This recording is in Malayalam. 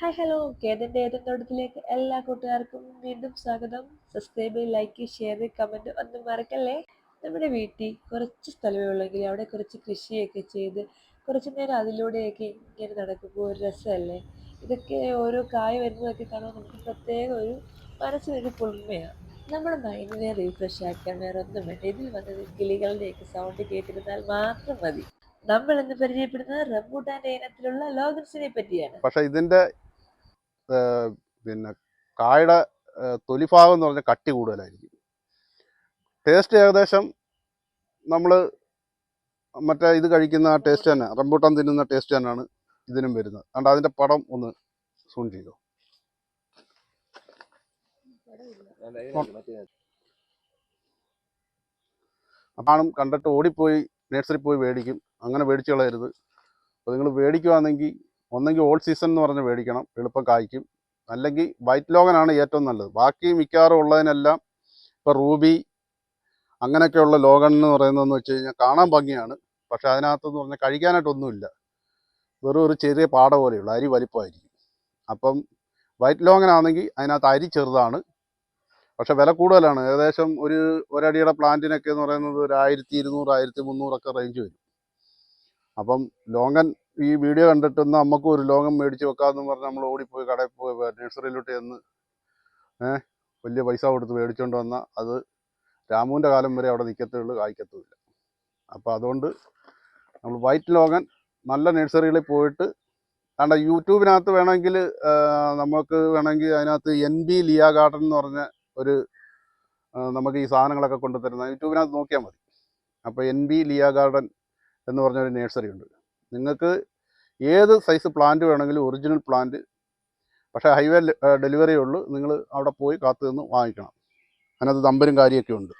ഹായ് ഹലോ കേതന്റെ ഏതെന്നോടത്തിലേക്ക് എല്ലാ കൂട്ടുകാർക്കും വീണ്ടും സ്വാഗതം. സബ്സ്ക്രൈബ് ലൈക്ക് ഷെയർ കമന്റ് ഒന്നും മറക്കല്ലേ? നമ്മുടെ വീട്ടിൽ കുറച്ച് സ്ഥലമേ ഉള്ളെങ്കിൽ അവിടെ കുറച്ച് കൃഷിയൊക്കെ ചെയ്ത് കുറച്ച് നേരം അതിലൂടെയൊക്കെ ഇങ്ങനെ നടക്കുമ്പോൾ ഒരു രസമല്ലേ? ഇതൊക്കെ ഓരോ കായ വരുന്നതൊക്കെ കാണാൻ നമുക്ക് പ്രത്യേക ഒരു മനസ്സിനൊരു കുളിർമയാണ് നമ്മുടെ മൈൻഡിനെ റീഫ്രഷ് ആക്കാൻ വേറെ ഒന്നും വേണ്ട. ഇതിൽ വന്നത് കിളികളുടെയൊക്കെ സൗണ്ട് കേട്ടിരുന്നാൽ മാത്രം മതി. നമ്മൾ ഇന്ന് പരിചയപ്പെടുന്നത് റംബൂട്ടാന്റെ ഇനത്തിലുള്ള ലോഗൻസിനെ പറ്റിയാണ്. പക്ഷെ ഇതിന്റെ ഏഹ്, പിന്നെ കായുടെ തൊലിഭാഗം എന്ന് പറഞ്ഞാൽ കട്ടി കൂടുതലായിരിക്കും. ടേസ്റ്റ് ഏകദേശം നമ്മൾ മറ്റേ ഇത് കഴിക്കുന്ന ടേസ്റ്റ് തന്നെ റംബൂട്ടാൻ തിന്നുന്ന ടേസ്റ്റ് തന്നെയാണ് ഇതിനും വരുന്നത്. അതുകൊണ്ട് അതിന്റെ പടം ഒന്ന് സൂൺ ചെയ്തു. അപ്പാണ് കണ്ടിട്ട് ഓടിപ്പോയി നേഴ്സറി പോയി മേടിക്കും. അങ്ങനെ മേടിച്ചു കളയരുത്. അപ്പോൾ നിങ്ങൾ മേടിക്കുവാണെങ്കിൽ ഒന്നെങ്കിൽ ഓൾ സീസൺ എന്ന് പറഞ്ഞ് മേടിക്കണം. എളുപ്പം കായ്ക്കും. അല്ലെങ്കിൽ വൈറ്റ് ലോഗനാണ് ഏറ്റവും നല്ലത്. ബാക്കി മിക്കവാറും ഉള്ളതിനെല്ലാം ഇപ്പോൾ റൂബി അങ്ങനെയൊക്കെയുള്ള ലോഗൺ എന്ന് പറയുന്നതെന്ന് വെച്ച് കഴിഞ്ഞാൽ കാണാൻ ഭംഗിയാണ്. പക്ഷേ അതിനകത്തെന്ന് പറഞ്ഞാൽ കഴിക്കാനായിട്ടൊന്നുമില്ല. വെറും ഒരു ചെറിയ പാട പോലെയുള്ളൂ. അരി വലിപ്പമായിരിക്കും. അപ്പം വൈറ്റ് ലോങ്ങനാണെങ്കിൽ അതിനകത്ത് അരി ചെറുതാണ്. പക്ഷെ വില കൂടുതലാണ്. ഏകദേശം ഒരു ഒരടിയുടെ പ്ലാന്റിനൊക്കെ എന്ന് പറയുന്നത് ഒരു ആയിരത്തി ഇരുന്നൂറ് ആയിരത്തി മുന്നൂറൊക്കെ റേഞ്ച് വരും. അപ്പം ലോങ്ങൻ ഈ വീഡിയോ കണ്ടിട്ടൊന്ന് നമുക്ക് ഒരു ലോകം മേടിച്ച് വെക്കാമെന്ന് പറഞ്ഞ് നമ്മൾ ഓടിപ്പോയി കടയിൽ പോയി നഴ്സറിയിലോട്ട് ചെന്ന് ഏഹ് വലിയ പൈസ കൊടുത്ത് മേടിച്ചുകൊണ്ട് വന്നാൽ അത് രാമുവിന്റെ കാലം വരെ അവിടെ നിൽക്കത്തുള്ളൂ കായ്ക്കത്തുമില്ല. അപ്പോൾ അതുകൊണ്ട് നമ്മൾ വൈറ്റ് ലോകൻ നല്ല നഴ്സറികളിൽ പോയിട്ട് കണ്ട യൂട്യൂബിനകത്ത് വേണമെങ്കിൽ നമുക്ക് വേണമെങ്കിൽ അതിനകത്ത് എൻ ബി ലിയ ഗാർഡൻ എന്ന് പറഞ്ഞ ഒരു നമുക്ക് ഈ സാധനങ്ങളൊക്കെ കൊണ്ടുതരുന്ന യൂട്യൂബിനകത്ത് നോക്കിയാൽ മതി. അപ്പോൾ എൻ ബി ലിയ ഗാർഡൻ എന്ന് പറഞ്ഞൊരു നേഴ്സറി ഉണ്ട്. നിങ്ങൾക്ക് ഏത് സൈസ് പ്ലാന്റ് വേണമെങ്കിലും ഒറിജിനൽ പ്ലാന്റ് പക്ഷേ ഹൈവേ ഡെലിവറി ഉള്ളൂ. നിങ്ങൾ അവിടെ പോയി കാത്തു നിന്ന് വാങ്ങിക്കണം. അതിനകത്ത് നമ്പരും കാര്യമൊക്കെ ഉണ്ട്.